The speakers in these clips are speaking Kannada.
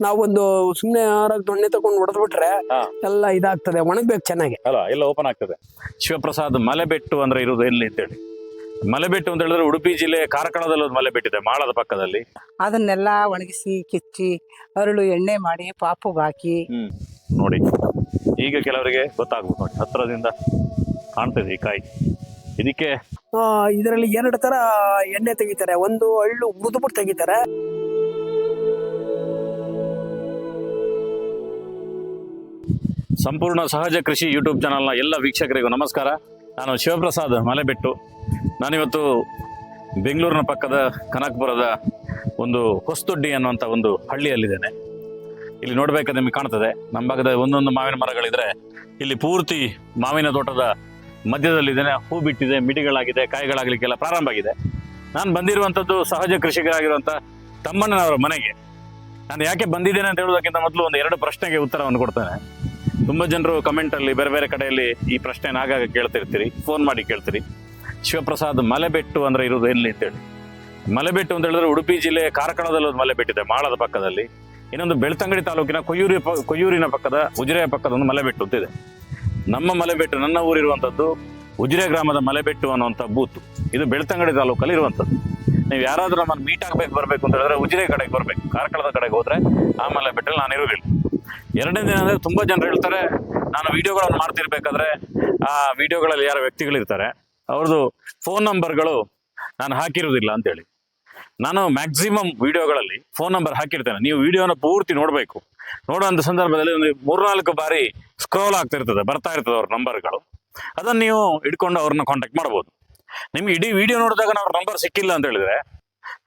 ನಾವೊಂದು ಸುಮ್ನೆ ಯಾರಾಗ್ ದೊಣ್ಣೆ ತಗೊಂಡು ಹೊಡೆದ್ಬಿಟ್ರೆ ಬಿಟ್ರೆ ಎಲ್ಲ ಇದಾಗ್ತದೆ ಒಣಗ್ಬೇಕು ಚೆನ್ನಾಗಿ. ಅಲ್ಲ ಎಲ್ಲ ಓಪನ್ ಆಗ್ತದೆ. ಶಿವಪ್ರಸಾದ್ ಮಲೆಬೆಟ್ಟು ಅಂದ್ರೆ ಇರೋದು ಎಲ್ಲಿ ಅಂತೇಳಿ? ಮಲೆಬೆಟ್ಟು ಅಂತ ಹೇಳಿದ್ರೆ ಉಡುಪಿ ಜಿಲ್ಲೆ ಕಾರ್ಕಳದಲ್ಲಿ ಒಂದು ಮಲೆಬೆಟ್ಟಿದೆ ಮಾಳದ ಪಕ್ಕದಲ್ಲಿ. ಅದನ್ನೆಲ್ಲ ಒಣಗಿಸಿ ಕಿಚ್ಚಿ ಅರಳು ಎಣ್ಣೆ ಮಾಡಿ ಪಾಪುಗೆ ಹಾಕಿ ಹ್ಮ್ ನೋಡಿ. ಈಗ ಕೆಲವರಿಗೆ ಗೊತ್ತಾಗ್ಬೋದು ನೋಡಿ ಹತ್ರದಿಂದ ಕಾಣ್ತದೆ ಈ ಕಾಯಿ. ಇದಕ್ಕೆ ಆ, ಇದರಲ್ಲಿ ಎರಡು ತರ ಎಣ್ಣೆ ತೆಗಿತಾರೆ. ಒಂದು ಹಳ್ಳು ಉರಿದ್ಬಿಟ್ಟು ತೆಗಿತಾರೆ. ಸಂಪೂರ್ಣ ಸಹಜ ಕೃಷಿ ಯೂಟ್ಯೂಬ್ ಚಾನಲ್ನ ಎಲ್ಲ ವೀಕ್ಷಕರಿಗೂ ನಮಸ್ಕಾರ. ನಾನು ಶಿವಪ್ರಸಾದ್ ಮಲೆಬೆಟ್ಟು. ನಾನಿವತ್ತು ಬೆಂಗಳೂರಿನ ಪಕ್ಕದ ಕನಕಪುರದ ಒಂದು ಹೊಸದೊಡ್ಡಿ ಅನ್ನುವಂಥ ಒಂದು ಹಳ್ಳಿಯಲ್ಲಿದ್ದೇನೆ. ಇಲ್ಲಿ ನೋಡ್ಬೇಕಾದ ನಿಮಗೆ ಕಾಣ್ತದೆ. ನಮ್ಮ ಭಾಗದ ಒಂದೊಂದು ಮಾವಿನ ಮರಗಳಿದ್ರೆ ಇಲ್ಲಿ ಪೂರ್ತಿ ಮಾವಿನ ತೋಟದ ಮಧ್ಯದಲ್ಲಿದ್ದೇನೆ. ಹೂ ಬಿಟ್ಟಿದೆ, ಮಿಡಿಗಳಾಗಿದೆ ಕಾಯಿಗಳಾಗಲಿಕ್ಕೆಲ್ಲ ಪ್ರಾರಂಭ ಆಗಿದೆ. ನಾನು ಬಂದಿರುವಂಥದ್ದು ಸಹಜ ಕೃಷಿಕರಾಗಿರುವಂಥ ತಮ್ಮಣ್ಣನವರ ಮನೆಗೆ. ನಾನು ಯಾಕೆ ಬಂದಿದ್ದೇನೆ ಅಂತ ಹೇಳೋದಕ್ಕಿಂತ ಮೊದಲು ಒಂದು ಎರಡು ಪ್ರಶ್ನೆಗೆ ಉತ್ತರವನ್ನು ಕೊಡ್ತೇನೆ. ತುಂಬ ಜನರು ಕಮೆಂಟಲ್ಲಿ ಬೇರೆ ಬೇರೆ ಕಡೆಯಲ್ಲಿ ಈ ಪ್ರಶ್ನೆನ ಆಗಾಗ ಕೇಳ್ತಿರ್ತೀರಿ ಫೋನ್ ಮಾಡಿ ಕೇಳ್ತೀರಿ. ಶಿವಪ್ರಸಾದ್ ಮಲೆಬೆಟ್ಟು ಅಂದ್ರೆ ಇರೋದು ಎಲ್ಲಿ ಅಂತೇಳಿ. ಮಲೆಬೆಟ್ಟು ಅಂತ ಹೇಳಿದ್ರೆ ಉಡುಪಿ ಜಿಲ್ಲೆ ಕಾರ್ಕಳದಲ್ಲಿ ಒಂದು ಮಲೆಬೆಟ್ಟಿದೆ, ಮಾಳದ ಪಕ್ಕದಲ್ಲಿ. ಇನ್ನೊಂದು ಬೆಳ್ತಂಗಡಿ ತಾಲೂಕಿನ ಕೊಯ್ಯೂರಿ ಕೊಯ್ಯೂರಿನ ಪಕ್ಕದ ಉಜಿರೆಯ ಪಕ್ಕದ ಒಂದು ಮಲೆಬೆಟ್ಟು ಅಂತಿದೆ. ನಮ್ಮ ಮಲೆಬೆಟ್ಟು, ನನ್ನ ಊರಿರುವಂಥದ್ದು ಉಜಿರೆ ಗ್ರಾಮದ ಮಲೆಬೆಟ್ಟು ಅನ್ನುವಂಥ ಬೂತ್. ಇದು ಬೆಳ್ತಂಗಡಿ ತಾಲೂಕಲ್ಲಿ ಇರುವಂಥದ್ದು. ನೀವು ಯಾರಾದ್ರೂ ನಮ್ಮನ್ನು ಮೀಟ್ ಆಗ್ಬೇಕು, ಬರಬೇಕು ಅಂತ ಹೇಳಿದ್ರೆ ಉಜಿರೆ ಕಡೆಗೆ ಬರಬೇಕು. ಕಾರ್ಕಳದ ಕಡೆಗೆ ಹೋದ್ರೆ ಆಮೇಲೆ ಬಿಟ್ಟರೆ ನಾನು ಇರೋದಿಲ್ಲ ಎರಡನೇ ದಿನ ಅಂದ್ರೆ ತುಂಬಾ ಜನರು ಹೇಳ್ತಾರೆ, ನಾನು ವಿಡಿಯೋಗಳನ್ನು ಮಾಡ್ತಿರ್ಬೇಕಾದ್ರೆ ಆ ವಿಡಿಯೋಗಳಲ್ಲಿ ಯಾರು ವ್ಯಕ್ತಿಗಳಿರ್ತಾರೆ, ಅವ್ರದ್ದು ಫೋನ್ ನಂಬರ್ಗಳು ನಾನು ಹಾಕಿರೋದಿಲ್ಲ ಅಂತೇಳಿ. ನಾನು ಮ್ಯಾಕ್ಸಿಮಮ್ ವಿಡಿಯೋಗಳಲ್ಲಿ ಫೋನ್ ನಂಬರ್ ಹಾಕಿರ್ತೇನೆ. ನೀವು ವಿಡಿಯೋನ ಪೂರ್ತಿ ನೋಡಬೇಕು. ನೋಡುವಂಥ ಸಂದರ್ಭದಲ್ಲಿ ಒಂದು ಮೂರ್ನಾಲ್ಕು ಬಾರಿ ಸ್ಕ್ರೋಲ್ ಆಗ್ತಿರ್ತದೆ, ಬರ್ತಾ ಇರ್ತದೆ ಅವ್ರ ನಂಬರ್ಗಳು ಅದನ್ನು ನೀವು ಇಟ್ಕೊಂಡು ಅವ್ರನ್ನ ಕಾಂಟ್ಯಾಕ್ಟ್ ಮಾಡ್ಬೋದು. ನಿಮ್ಗೆ ಇಡೀ ವಿಡಿಯೋ ನೋಡಿದಾಗ ಅವ್ರ ನಂಬರ್ ಸಿಕ್ಕಿಲ್ಲ ಅಂತ ಹೇಳಿದ್ರೆ,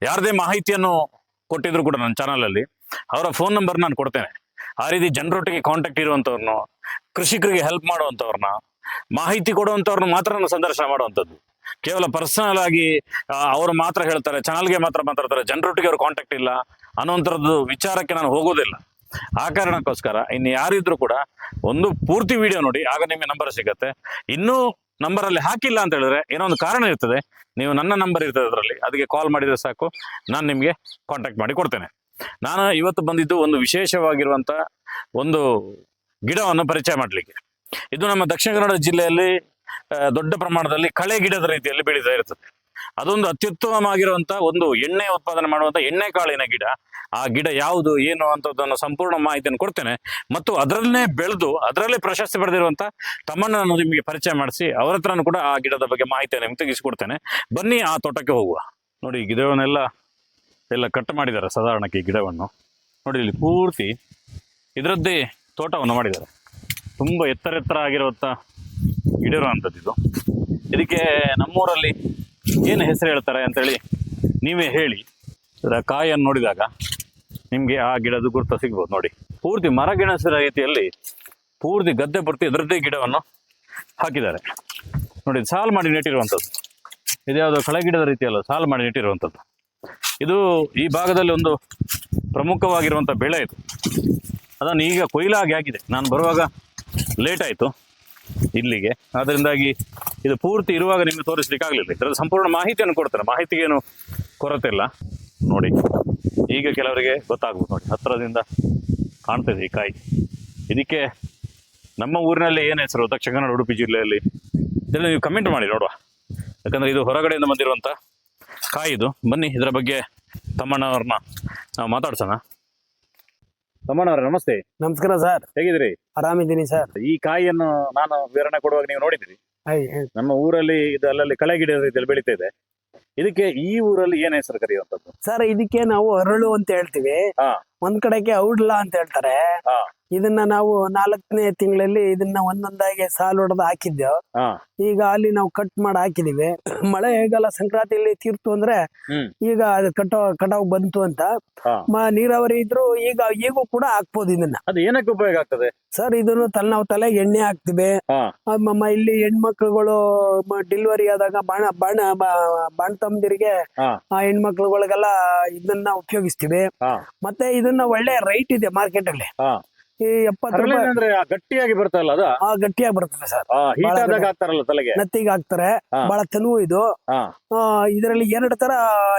ಯಾರದೇ ಮಾಹಿತಿಯನ್ನು ಕೊಟ್ಟಿದ್ರು ಕೂಡ ನನ್ನ ಚಾನಲಲ್ಲಿ ಅವರ ಫೋನ್ ನಂಬರ್ ನಾನು ಕೊಡ್ತೇನೆ. ಆ ರೀತಿ ಜನರೊಟ್ಟಿಗೆ ಕಾಂಟ್ಯಾಕ್ಟ್ ಇರುವಂಥವ್ರನ್ನ ಕೃಷಿಕರಿಗೆ ಹೆಲ್ಪ್ ಮಾಡುವಂಥವ್ರನ್ನ ಮಾಹಿತಿ ಕೊಡುವಂಥವ್ರನ್ನ ಮಾತ್ರ ನಾನು ಸಂದರ್ಶನ ಮಾಡುವಂಥದ್ದು. ಕೇವಲ ಪರ್ಸನಲ್ ಆಗಿ ಅವರು ಮಾತ್ರ ಹೇಳ್ತಾರೆ ಚಾನಲ್ಗೆ ಮಾತ್ರ ಮಾತಾಡ್ತಾರೆ ಜನರೊಟ್ಟಿಗೆ ಅವ್ರ ಕಾಂಟ್ಯಾಕ್ಟ್ ಇಲ್ಲ ಅನ್ನೋಂಥದ್ದು ವಿಚಾರಕ್ಕೆ ನಾನು ಹೋಗೋದಿಲ್ಲ. ಆ ಕಾರಣಕ್ಕೋಸ್ಕರ ಇನ್ನು ಯಾರಿದ್ರು ಕೂಡ ಒಂದು ಪೂರ್ತಿ ವಿಡಿಯೋ ನೋಡಿ, ಆಗ ನಿಮಗೆ ನಂಬರ್ ಸಿಗತ್ತೆ. ಇನ್ನೂ ನಂಬರ್ ಅಲ್ಲಿ ಹಾಕಿಲ್ಲ ಅಂತ ಹೇಳಿದ್ರೆ ಏನೋ ಒಂದು ಕಾರಣ ಇರ್ತದೆ. ನೀವು ನನ್ನ ನಂಬರ್ ಇರ್ತದೆ ಅದರಲ್ಲಿ. ಅದಕ್ಕೆ ಕಾಲ್ ಮಾಡಿದ್ರೆ ಸಾಕು. ನಾನು ನಿಮಗೆ ಕಾಂಟ್ಯಾಕ್ಟ್ ಮಾಡಿ ಕೊಡ್ತೇನೆ. ನಾನು ಇವತ್ತು ಬಂದಿದ್ದು ಒಂದು ವಿಶೇಷವಾಗಿರುವಂತ ಒಂದು ಗಿಡವನ್ನು ಪರಿಚಯ ಮಾಡಲಿಕ್ಕೆ. ಇದು ನಮ್ಮ ದಕ್ಷಿಣ ಕನ್ನಡ ಜಿಲ್ಲೆಯಲ್ಲಿ ದೊಡ್ಡ ಪ್ರಮಾಣದಲ್ಲಿ ಕಳೆ ಗಿಡದ ರೀತಿಯಲ್ಲಿ ಬೆಳೀತಾ ಇರ್ತದೆ. ಅದೊಂದು ಅತ್ಯುತ್ತಮವಾಗಿರುವಂತಹ ಒಂದು ಎಣ್ಣೆ ಉತ್ಪಾದನೆ ಮಾಡುವಂತ ಎಣ್ಣೆ ಕಾಳಿನ ಗಿಡ. ಆ ಗಿಡ ಯಾವುದು, ಏನು ಅಂತದನ್ನು ಸಂಪೂರ್ಣ ಮಾಹಿತಿಯನ್ನು ಕೊಡ್ತೇನೆ. ಮತ್ತು ಅದರಲ್ಲೇ ಬೆಳೆದು, ಅದರಲ್ಲೇ ಪ್ರಶಸ್ತಿ ಪಡೆದಿರುವಂತ ತಮ್ಮಣ್ಣನನ್ನು ನಿಮಗೆ ಪರಿಚಯ ಮಾಡಿಸಿ, ಅವರ ಕೂಡ ಆ ಗಿಡದ ಬಗ್ಗೆ ಮಾಹಿತಿಯನ್ನು ನಿಮ್ಗೆ ತೆಗೆಸಿಕೊಡ್ತೇನೆ. ಬನ್ನಿ ಆ ತೋಟಕ್ಕೆ ಹೋಗುವ. ನೋಡಿ ಗಿಡವನ್ನೆಲ್ಲ, ಎಲ್ಲ ಕಟ್ ಮಾಡಿದ್ದಾರೆ ಸಾಧಾರಣಕ್ಕೆ ಈ ಗಿಡವನ್ನು. ನೋಡಿ, ಇಲ್ಲಿ ಪೂರ್ತಿ ಇದರದ್ದೇ ತೋಟವನ್ನು ಮಾಡಿದ್ದಾರೆ. ತುಂಬ ಎತ್ತರ ಎತ್ತರ ಆಗಿರುವಂಥ ಗಿಡ ಇದು. ಇದಕ್ಕೆ ನಮ್ಮೂರಲ್ಲಿ ಏನು ಹೆಸರು ಹೇಳ್ತಾರೆ ಅಂತೇಳಿ ನೀವೇ ಹೇಳಿ. ಇದರ ಕಾಯನ್ನು ನೋಡಿದಾಗ ನಿಮಗೆ ಆ ಗಿಡದ ಗುರುತ ಸಿಗ್ಬೋದು ನೋಡಿ. ಪೂರ್ತಿ ಮರಗೆಣಸಿನ ರೀತಿಯಲ್ಲಿ ಪೂರ್ತಿ ಗದ್ದೆ ಪೂರ್ತಿ ಇದರದ್ದೇ ಗಿಡವನ್ನು ಹಾಕಿದ್ದಾರೆ. ನೋಡಿ, ಸಾಲು ಮಾಡಿ ನೆಟ್ಟಿರುವಂಥದ್ದು. ಇದು ಯಾವುದೋ ಕಳೆ ಗಿಡದ ರೀತಿಯಲ್ಲ, ಸಾಲು ಮಾಡಿ ನೆಟ್ಟಿರುವಂಥದ್ದು. ಇದು ಈ ಭಾಗದಲ್ಲಿ ಒಂದು ಪ್ರಮುಖವಾಗಿರುವಂಥ ಬೆಳೆ ಇದು. ಅದನ್ನು ಈಗ ಕೊಯ್ಲಾಗಿ ಆಗಿದೆ ನಾನು ಬರುವಾಗ ಲೇಟ್ ಆಯಿತು. ಇಲ್ಲಿಗೆ. ಅದರಿಂದಾಗಿ ಇದು ಪೂರ್ತಿ ಇರುವಾಗ ನಿಮಗೆ ತೋರಿಸ್ಲಿಕ್ಕೆ ಆಗಲಿಲ್ಲ ಇದರಲ್ಲಿ ಸಂಪೂರ್ಣ ಮಾಹಿತಿಯನ್ನು ಕೊಡ್ತಾರೆ. ಮಾಹಿತಿಗೇನು ಕೊರತೆ ಇಲ್ಲ ನೋಡಿ, ಈಗ ಕೆಲವರಿಗೆ ಗೊತ್ತಾಗ್ಬೋದು ನೋಡಿ. ಹತ್ತಿರದಿಂದ ಕಾಣ್ತದೆ ಈ ಕಾಯಿ. ಇದಕ್ಕೆ ನಮ್ಮ ಊರಿನಲ್ಲಿ ಏನು ಹೆಸರು? ದಕ್ಷಿಣ ಕನ್ನಡ, ಉಡುಪಿ ಜಿಲ್ಲೆಯಲ್ಲಿ? ಇದೆಲ್ಲ ನೀವು ಕಮೆಂಟ್ ಮಾಡಿ, ನೋಡುವ. ಯಾಕಂದರೆ ಇದು ಹೊರಗಡೆಯಿಂದ ಬಂದಿರುವಂಥ ಕಾಯಿ ಇದು. ಬನ್ನಿ, ಇದರ ಬಗ್ಗೆ ತಮ್ಮಣ್ಣವ್ರನ್ನ ನಾವು ಮಾತಾಡ್ಸೋಣ. ತಮ್ಮಣ್ಣವ್ರೆ ನಮಸ್ತೆ. ನಮಸ್ಕಾರ ಸರ್. ಹೇಗಿದ್ರಿ ಆರಾಮಿದ್ದೀನಿ ಸರ್. ಈ ಕಾಯಿಯನ್ನು ನಾನು ವಿವರಣೆ ಕೊಡುವಾಗ ನೀವು ನೋಡಿದ್ರಿ ನಮ್ಮ ಊರಲ್ಲಿ ಇದು ಅಲ್ಲಲ್ಲಿ ಕಳೆ ಗಿಡ ರೀತಿಯಲ್ಲಿ ಬೆಳೀತಾ ಇದೆ. ಇದಕ್ಕೆ ಈ ಊರಲ್ಲಿ ಏನ್ ಹೆಸರು ಕರೆಯುವಂತದ್ದು ಸರ್ ಇದಕ್ಕೆ ನಾವು ಅರಳು ಅಂತ ಹೇಳ್ತೀವಿ. ಹಾ. ಒಂದ್ ಕಡೆಗೆ ಔಡ್ಲ ಅಂತ ಹೇಳ್ತಾರೆ ಹಾ. ಇದನ್ನ ನಾವು ನಾಲ್ಕನೇ ತಿಂಗಳಲ್ಲಿ ಇದನ್ನ ಒಂದೊಂದಾಗಿ ಸಾಲು ಹೊಡೆದು ಹಾಕಿದ್ದೆವು ಹಾ ಈಗ ಅಲ್ಲಿ ನಾವು ಕಟ್ ಮಾಡಿ ಹಾಕಿದೀವಿ ಮಳೆ ಹೇಗಲ್ಲ ಸಂಕ್ರಾಂತಿಯಲ್ಲಿ ತೀರ್ತು ಅಂದ್ರೆ ಹ್ಮ್. ಈಗ ಅದು ಕಟೋ ಕಟಾವ್ ಬಂತು ಅಂತ ಹಾ. ಮ- ನೀರಾವರಿ ಇದ್ರು ಈಗ ಈಗೂ ಕೂಡ ಹಾಕ್ಬೋದು ಇದನ್ನ ಅದು ಏನಕ್ಕೆ ಉಪಯೋಗ ಆಗ್ತದೆ ಸರ್ ಇದನ್ನು ತಲೆ ನಾವು ತಲೆಗೆ ಎಣ್ಣೆ ಹಾಕ್ತಿವಿ ಹಾ. ಇಲ್ಲಿ ಹೆಣ್ಮಕ್ಳುಗಳು ಡೆಲಿವರಿ ಆದಾಗ ಬಾಣ ಬಾಣ ಬಾಣ ತಮ್ಮದಿರಿಗೆ ಹಾ. ಆ ಹೆಣ್ಮಕ್ಳುಗಳಿಗೆಲ್ಲ ಇದನ್ನ ಉಪಯೋಗಿಸ್ತೀವಿ ಹಾ. ಮತ್ತೆ ಇದನ್ನ ಒಳ್ಳೆ ರೈಟ್ ಇದೆ ಮಾರ್ಕೆಟ್ ಅಲ್ಲಿ. ಈ ಎಪ್ಪತ್ತು ರೂಪಾಯಿ ಅಂದ್ರೆ ಗಟ್ಟಿಯಾಗಿ ಬರ್ತಲ್ಲ ಅದ ಆ, ಗಟ್ಟಿಯಾಗಿ ಬರ್ತದೆ ಸರ್ ಹೀಟ್ ಆದಾಗ ಗಟ್ಟಿ. ಹಾಕ್ತಾರಲ್ಲ ತಲೆಗೆ ನತ್ತಿಗೆ ಹಾಕ್ತಾರೆ. ಬಹಳ ತನುವು ಇದು. ಇದರಲ್ಲಿ ಎರಡು ತರ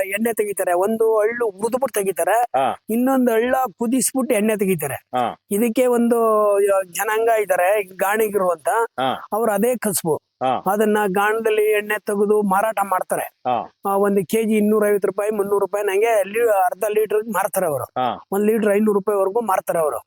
ಎಣ್ಣೆ ತೆಗಿತಾರೆ ಒಂದು ಹಳ್ಳು ಮುರಿದ್ಬಿಟ್ಟು ತೆಗಿತಾರೆ. ಇನ್ನೊಂದು ಹಳ್ಳ ಕುದಿಸ್ಬಿಟ್ಟು ಎಣ್ಣೆ ತೆಗಿತಾರೆ. ಇದಕ್ಕೆ ಒಂದು ಜನಾಂಗ ಇದಾರೆ ಗಾಣಿಗರು ಅಂತ ಅವ್ರ ಅದೇ ಕಸ್ಬು. ಅದನ್ನ ಗಾಣದಲ್ಲಿ ಎಣ್ಣೆ ತೆಗೆದು ಮಾರಾಟ ಮಾಡ್ತಾರೆ. ಒಂದು ಕೆಜಿ ಇನ್ನೂರ ಐವತ್ತು ರೂಪಾಯಿ ಮುನ್ನೂರು ರೂಪಾಯಿ ನಂಗೆ ಅರ್ಧ ಲೀಟರ್ ಮಾರ್ತಾರೆ ಅವರು. ಒಂದ್ ಲೀಟರ್ ಐನೂರು ರೂಪಾಯಿವರೆಗೂ ಮಾರ್ತಾರೆ ಅವರು.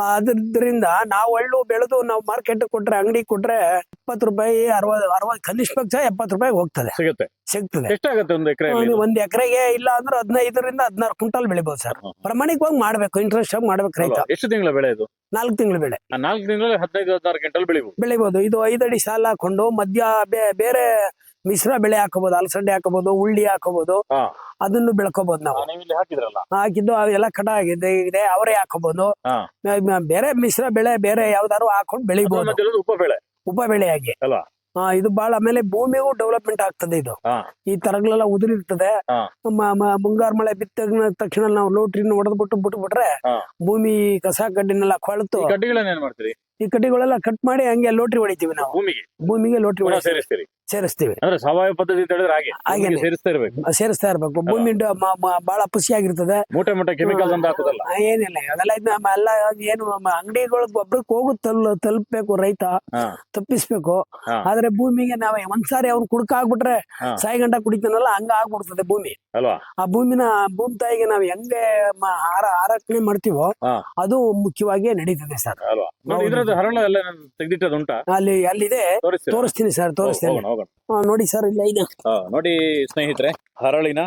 ಅದ್ರಿಂದ ನಾವು ಹಳ್ಳು ಬೆಳೆದು ನಾವು ಮಾರ್ಕೆಟ್ ಕೊಟ್ರೆ ಅಂಗಡಿ ಕೊಟ್ರೆ ಇಪ್ಪತ್ತು ರೂಪಾಯಿ ಅರವತ್ ಅರವತ್ ಕನಿಷ್ಠ ಪಕ್ಷ ಎಪ್ಪತ್ತು ರೂಪಾಯಿ ಹೋಗ್ತದೆ. ಸಿಗುತ್ತೆ. ಸಿಗ್ತದೆ. ಎಷ್ಟಾಗುತ್ತೆ ಒಂದು ಎಕರೆ ಒಂದು- ಒಂದ್ ಎಕರೆಗೆ ಇಲ್ಲ ಅಂದ್ರೆ ಹದಿನೈದರಿಂದ ಹದಿನಾರು ಕ್ವಿಂಟಲ್ ಬೆಳಿಬಹುದು ಸರ್. ಪ್ರಮಾಣಿಕವಾಗಿ ಮಾಡ್ಬೇಕು ಇಂಟ್ರೆಸ್ಟ್ ಆಗಿ ಮಾಡ್ಬೇಕು ರೈತ. ಎಷ್ಟು ತಿಂಗಳ ಬೆಳೆ ಇದು? ನಾಲ್ಕು ತಿಂಗಳ ಬೆಳೆ. ನಾಲ್ಕು ತಿಂಗಳಲ್ಲಿ ಹದಿನೈದು ಹದಿನಾರು ಕ್ವಿಂಟಲ್ ಬೆಳಿಬಹುದು ಬೆಳಿಬಹುದು ಇದು ಐದಡಿ ಸಾಲ ಹಾಕೊಂಡು ಮಧ್ಯ ಬೇರೆ ಮಿಶ್ರ ಬೆಳೆ ಹಾಕೋಬಹುದು ಅಲಸಂಡೆ ಹಾಕೋಬಹುದು ಉಳ್ಳಿ ಹಾಕೋಬಹುದು. ಅದನ್ನು ಬೆಳ್ಕೋಬಹುದು ನಾವು. ಹಾಕಿದ್ದು ಅವೆಲ್ಲ ಕಟ ಆಗಿದೆ ಇದೆ ಅವರೇ ಹಾಕೋಬಹುದು ಬೇರೆ ಮಿಶ್ರ ಬೆಳೆ ಬೇರೆ ಯಾವ್ದಾದ್ರು ಹಾಕೊಂಡು ಬೆಳಿಬಹುದು ಉಪ ಬೆಳೆ? ಉಪ ಬೆಳೆಯಾಗಿ ಅಲ್ವಾ? ಇದು ಬಹಳ ಆಮೇಲೆ ಭೂಮಿಗೂ ಡೆವಲಪ್ಮೆಂಟ್ ಆಗ್ತದೆ ಇದು. ಈ ತರಗಳೆಲ್ಲ ಉದುರಿರ್ತದೆ. ಮುಂಗಾರು ಮಳೆ ಬಿತ್ತ ತಕ್ಷಣ ನಾವು ಲೋಟ್ರಿನ ಹೊಡೆದ್ಬಿಟ್ಟು ಬಿಟ್ಬಿಟ್ರೆ. ಭೂಮಿ ಕಸ ಕಡ್ಡಿನೆಲ್ಲ ಕೊಳತು. ಈ ಕಡ್ಡಿಗಳೆಲ್ಲ ಕಟ್ ಮಾಡಿ ಹಂಗೆ ಲೋಟ್ರಿ ಹೊಡಿತೀವಿ ನಾವು. ಭೂಮಿಗೆ? ಭೂಮಿಗೆ ಲೋಟ್ರಿ ಹೊಡಿತೀವಿ. ಸೇರಿಸ್ತೀವಿ. ಅಂದ್ರೆ ಸಾವಯವ ಪದ್ಧತಿ ಅಂತ ಹೇಳಿದ್ರೆ ಹಾಗೆ ಹಾಗೇನೆ. ಸೇರಿಸ್ತಾ ಇರ್ಬೇಕು. ಸೇರಿಸ್ತಾ ಇರ್ಬೇಕು. ಭೂಮಿ ಡ- ಮ- ಮ- ಬಹಳ ಪುಸಿಯಾಗಿರ್ತದೆ. ಮೂಟೆ ಮೂಟೆ ಕೆಮಿಕಲ್ಸ್ ಅಂತ ಹಾಕುದಲ್ಲ. ಆ, ಏನಿಲ್ಲ. ಅದೆಲ್ಲ ಎಲ್ಲ ಏನು ಅಂಗಡಿಗಳ ಗೊಬ್ಬರಕ್ಕೆ ಹೋಗು ತಲ್ ತಲುಪಬೇಕು ರೈತ ಹಾ. ತಪ್ಪಿಸ್ಬೇಕು. ಹಾ. ಆದ್ರೆ ಭೂಮಿಗೆ ನಾವ್ ಒಂದ್ಸಾರಿ ಅವ್ನು ಕುಡ್ಕ ಆಗ್ಬಿಟ್ರೆ ಹಾ. ಸಾಯಿ ಗಂಟ ಕುಡಿತಾನಲ್ಲ ಹಂಗ ಆಗ್ಬಿಡ್ತದೆ ಭೂಮಿ. ಅಲ್ವಾ? ಆ ಭೂಮಿನ ಭೂಮಿ ತಾಯಿಗೆ ನಾವ್ ಹೆಂಗೆ ಮ- ಆರಕ್ಷಣೆ ಮಾಡ್ತೀವೋ ಹಾ. ಅದು ಮುಖ್ಯವಾಗಿ ನಡೀತದೆ ಸರ್. ಅಲ್ವಾ? ನೋಡಿ. ಇದ್ರದ್ದು ಹರಳ ಎಲ್ಲ ತೆಗ್ದಿಟ್ಟದು ಉಂಟಾ? ಅಲ್ಲಿ ಅಲ್ಲಿದೆ. ತೋರಿಸ್ತೀರಾ? ತೋರಿಸ್ತೀನಿ ಸರ್ ತೋರಿಸ್ತೀನಿ. ಹೋಗೋಣ ಹೋಗೋಣ. ಆ, ನೋಡಿ ಸರ್ ಇಲ್ಲ ಇದೆ ನೋಡಿ ಸ್ನೇಹಿತರೆ ಹರಳಿನ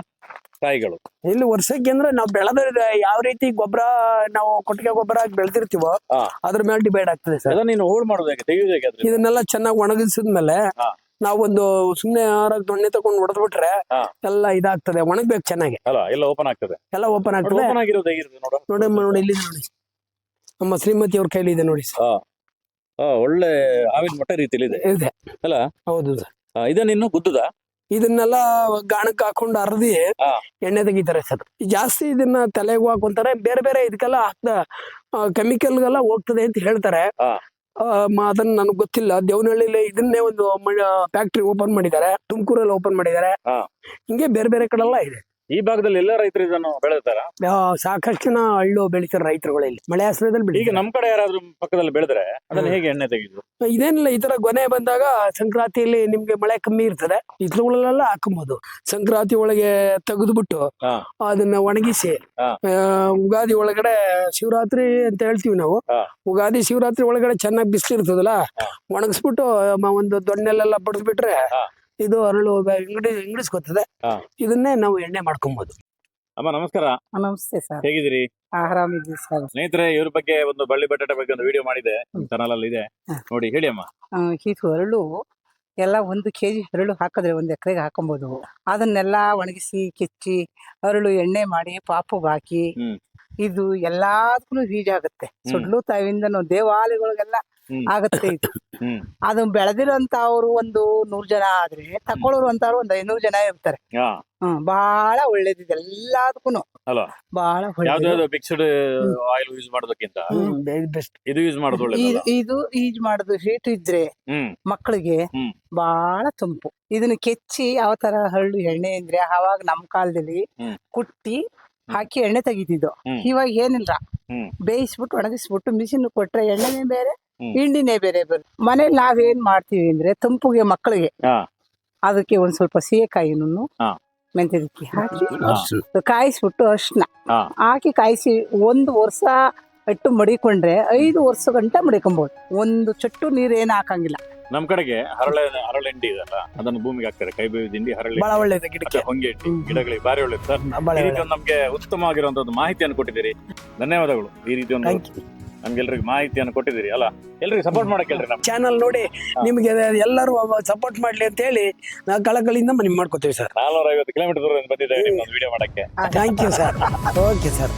ಕಾಯಿಗಳು ಇಲ್ಲಿ ವರ್ಷಕ್ಕೆ ಅಂದ್ರೆ ನಾವು ಬೆಳೆದ ಯಾವ ರೀತಿ ಗೊಬ್ಬರ ನಾವು ಕೊಟ್ಟಿಗೆ ಗೊಬ್ಬರ ಹಾಕಿ ಬೆಳೆದಿರ್ತೀವೋ ಹಾ. ಅದ್ರ ಮೇಲೆ ಡಿಪೆಂಡ್ ಆಗ್ತದೆ ಸರ್. ಅದನ್ನ ನೀನು ಹೋಳ್ ಮಾಡೋದು ಹೇಗೆ? ತೆಗೆಯೋದು ಹೇಗೆ ಅದ್ರಿಂದ? ಇದನ್ನೆಲ್ಲ ಚೆನ್ನಾಗಿ ಒಣಗಿಸಿದ್ಮೇಲೆ ಹಾ. ನಾವೊಂದು ಸುಮ್ನೆ ಯಾರಾಗ ದೊಣ್ಣೆ ತಗೊಂಡು ಹೊಡೆದ್ಬಿಟ್ರೆ ಬಿಟ್ರೆ ಎಲ್ಲ ಇದಾಗ್ತದೆ. ಒಣಗ್ಬೇಕು ಚೆನ್ನಾಗಿ. ಅಲ್ಲ ಎಲ್ಲ ಓಪನ್ ಆಗ್ತದೆ. ಎಲ್ಲ ಓಪನ್ ಆಗ್ತದೆ. ಓಪನ್ ಆಗಿರೋದು ಹೇಗಿರುತ್ತೆ ನೋಡು ನೋಡಿ ನೋಡಿ ಇಲ್ಲಿ ನೋಡಿ. ನಮ್ಮ ಶ್ರೀಮತಿ ಅವ್ರ ಕೈಲಿ ಇದೆ ನೋಡಿ ಸರ್. ಹಾ, ಒಳ್ಳೆ ಆವಿನ ಮೊಟ್ಟೆ ರೀತಿಲಿ ಇದೆ. ಇದೆ. ಅಲ್ಲ? ಹೌದು ಸರ್. ಆ, ಇದನ್ನ ಇನ್ನು ಗುದ್ದದ? ಇದನ್ನೆಲ್ಲ ಗಾಣಕ್ಕೆ ಹಾಕೊಂಡು ಅರ್ದಿ ಎಣ್ಣೆ ತೆಗಿತಾರೆ ಸರ್. ಜಾಸ್ತಿ ಇದನ್ನ ತಲೆಗೂ ಹಾಕೊಂತಾರೆ ಬೇರೆ ಬೇರೆ ಇದಕ್ಕೆಲ್ಲ ಹಾಕ್ದ ಕೆಮಿಕಲ್ಗೆಲ್ಲ ಹೋಗ್ತದೆ ಅಂತ ಹೇಳ್ತಾರೆ. ಅದನ್ನ ನನಗೆ ಗೊತ್ತಿಲ್ಲ. ದೇವನಹಳ್ಳಿಲಿ ಇದನ್ನೇ ಒಂದು ಫ್ಯಾಕ್ಟ್ರಿ ಓಪನ್ ಮಾಡಿದ್ದಾರೆ ತುಮಕೂರಲ್ಲಿ ಓಪನ್ ಮಾಡಿದ್ದಾರೆ. ಹಿಂಗೆ ಬೇರೆ ಬೇರೆ ಎಲ್ಲಾ ಇದೆ. ಈ ಭಾಗದಲ್ಲಿ ಎಲ್ಲ ರೈತರು ಇದನ್ನು ಬೆಳೆದಾರ ಸಾಕಷ್ಟು ಜನ ಹಳ್ಳು ಬೆಳಿತಾರೆ ರೈತರುಗಳು ಇಲ್ಲಿ ಮಳೆ ಆಶ್ರಯದಲ್ಲಿ ಈಗ ನಮ್ ಕಡೆ ಯಾರಾದ್ರೂ ಪಕ್ಕದಲ್ಲಿ ಬೆಳೆದ್ರೆ ಅದನ್ನ ಹೇಗೆ ಎಣ್ಣೆ ತೆಗೆದು ಇದೇನಿಲ್ಲ ಈ ತರ ಗೊನೆ ಬಂದಾಗ ಸಂಕ್ರಾಂತಿಯಲ್ಲಿ ನಿಮ್ಗೆ ಮಳೆ ಕಮ್ಮಿ ಇರ್ತದೆ. ಇದ್ರಗಳೆಲ್ಲ ಹಾಕೊಂಬೋದು. ಸಂಕ್ರಾಂತಿ ಒಳಗೆ ತೆಗೆದ್ಬಿಟ್ಟು. ಅದನ್ನ ಒಣಗಿಸಿ ಉಗಾದಿ ಒಳಗಡೆ ಶಿವರಾತ್ರಿ ಅಂತ ಹೇಳ್ತೀವಿ ನಾವು. ಉಗಾದಿ ಶಿವರಾತ್ರಿ ಒಳಗಡೆ ಚೆನ್ನಾಗಿ ಬಿಸಿಲಿರ್ತದಲ್ಲ. ಒಣಗಿಸ್ಬಿಟ್ಟು ಒಂದು ದೊಣ್ಣೆಲ್ಲೆಲ್ಲ ಬಡಿದ್ಬಿಟ್ರೆ. ಇದು ಅರಳು ಇಂಗ್ಲಿಷ್ ಗೊತ್ತದೆ ಹಾ. ಇದನ್ನೇ ನಾವು ಎಣ್ಣೆ ಮಾಡ್ಕೊಬಹುದು ಅಮ್ಮ ನಮಸ್ಕಾರ. ನಮಸ್ತೆ ಸರ್. ಹೇಗಿದ್ದೀರಿ? ಆರಾಮಿದ್ದೀವಿ ಸರ್. ಸ್ನೇಹಿತರೆ ಇವ್ರ ಬಗ್ಗೆ ಒಂದು ಬಳ್ಳಿ ಬಟಾಟೆ ಬಗ್ಗೆ ಒಂದು ವಿಡಿಯೋ ಮಾಡಿದೆ. ಚಾನಲ್ ಅಲ್ಲಿ ಇದೆ. ಹಾ. ನೋಡಿ ಹೇಳಿ ಅಮ್ಮ. ಆ, ಇದು ಹರಳು ಎಲ್ಲ ಒಂದು ಕೆ ಜಿ ಹರಳು ಹಾಕಿದ್ರೆ ಒಂದು ಎಕರೆಗೆ ಹಾಕೊಬೋದು. ಅದನ್ನೆಲ್ಲ ಒಣಗಿಸಿ ಕೆಚ್ಚಿ ಅರಳು ಎಣ್ಣೆ ಮಾಡಿ ಪಾಪುಗೆ ಹಾಕಿ ಹ್ಮ್. ಇದು ಎಲ್ಲದಕ್ಕೂ ಯೂಸ್ ಆಗುತ್ತೆ ಸುಡ್ಲು ತಾವಿಂದನು ದೇವಾಲಯಗಳಿಗೆಲ್ಲ. ಆಗುತ್ತೆ ಇದು. ಅದು ಬೆಳೆದಿರೋಂತ ಅವರು ಒಂದು ನೂರ್ ಜನ ಆದ್ರೆ ತಕೊಳ್ಳೋರು ಅಂತ ಒಂದ್ ಐನೂರು ಜನ ಇರ್ತಾರೆ. ಹ್ಮ್ ಬಹಳ ಒಳ್ಳೇದಿದೆ ಎಲ್ಲದಕ್ಕೂ ಅಲ್ವಾ? ಬಹಳ ಮಿಕ್ಸ್ಡ್ ಆಯಿಲ್ ಯೂಸ್ ಮಾಡೋದಕ್ಕಿಂತ? ಬೆಸ್ಟ್ ಇದು ಯೂಸ್ ಮಾಡೋದು ಇದ್- ಇದು ಯೂಸ್ ಮಾಡೋದು ಹೀಟ್ ಇದ್ರೆ ಮಕ್ಕಳಿಗೆ. ಬಹಳ ತಂಪು. ಇದನ್ನ ಕೆಚ್ಚಿ ಯಾವ ತರ ಹರಳು ಎಣ್ಣೆ ಅಂದ್ರೆ ಅವಾಗ ನಮ್ ಕಾಲದಲ್ಲಿ ಕುಟ್ಟಿ ಹಾಕಿ ಎಣ್ಣೆ ತೆಗಿತಿದ್ದು. ಇವಾಗ ಏನಿಲ್ಲ. ಬೇಯಿಸ್ಬಿಟ್ಟು ಒಣಗಿಸ್ಬಿಟ್ಟು ಮಿಷಿನ್ ಕೊಟ್ರೆ ಎಣ್ಣೆನೇ ಬೇರೆ. ಹಿಂಡಿನೇ ಬೇರೆ ಬೇರೆ ಮನೇಲಿ ನಾವೇನ್ ಮಾಡ್ತೀವಿ ಅಂದ್ರೆ ತಂಪುಗೆ ಮಕ್ಕಳಿಗೆ ಹಾ. ಅದಕ್ಕೆ ಒಂದ್ ಸ್ವಲ್ಪ ಸೀಗೆಕಾಯಿನೂ ಹಾ. ಮೆಂತ್ಯದಕ್ಕಿ ಹಾಕಿ. ಕಾಯಿಸ್ಬಿಟ್ಟು ಅರ್ಶನ ಹಾ. ಹಾಕಿ ಕಾಯಿಸಿ ಒಂದು ವರ್ಷ ಇಟ್ಟು ಮಡಿಕೊಂಡ್ರೆ ಐದು ವರ್ಷ ಗಂಟ ಮಡಿಕೊಂಬೋದು. ಒಂದು ಚಟ್ಟು ನೀರ್ ಏನ್ ಹಾಕಂಗಿಲ್ಲ. ನಮ್ ಕಡೆಗೆ ಹರಳೆ ಹರಳೆಂಡಿ ಇದಲ್ಲ ಅದನ್ನು ಭೂಮಿಗೆ ಹಾಕ್ತಾರೆ. ಕೈ ಬೇವು ದಿಂಡಿ ಹರಳೆ ಬಹಳ ಒಳ್ಳೇದು ಗಿಡಕ್ಕೆ. ಹೊಂಗೆ ಗಿಡಗಳಿಗೆ ಬಾರಿ ಒಳ್ಳೇದು. ಸರ್ ನಮ್ಗೆ ಉತ್ತಮವಾಗಿರುವಂತ ಒಂದು ಮಾಹಿತಿಯನ್ನು ಕೊಟ್ಟಿದ್ದೀರಿ. ಧನ್ಯವಾದಗಳು. ಈ ರೀತಿ ಒಂದು ಥ್ಯಾಂಕ್ ಯು ನಮ್ಗೆಲ್ರಿಗೆ ಮಾಹಿತಿಯನ್ನು ಕೊಟ್ಟಿದ್ದೀರಿ ಅಲ್ಲ? ಎಲ್ರಿಗೆ ಸಪೋರ್ಟ್ ಮಾಡಕ್ಕೆಲ್ರಿ ನಮ್ಮ ನಮ್ಗೆ. ಚಾನಲ್ ನೋಡಿ ನಿಮಗೆ ಎಲ್ಲರೂ ಸಪೋರ್ಟ್ ಮಾಡ್ಲಿ ಅಂತ ಹೇಳಿ ನಾವು ಕಳಕಳಿಯಿಂದ ಮನೆ ಮಾಡ್ಕೋತೀವಿ ಸರ್. ನಾಲ್ನೂರ ಐವತ್ತು ಕಿಲೋಮೀಟರ್ ದೂರದಿಂದ ಬಂದಿದ್ದೇವೆ ನಿಮ್ಮ ವಿಡಿಯೋ ಮಾಡಕ್ಕೆ. Thank you sir okay sir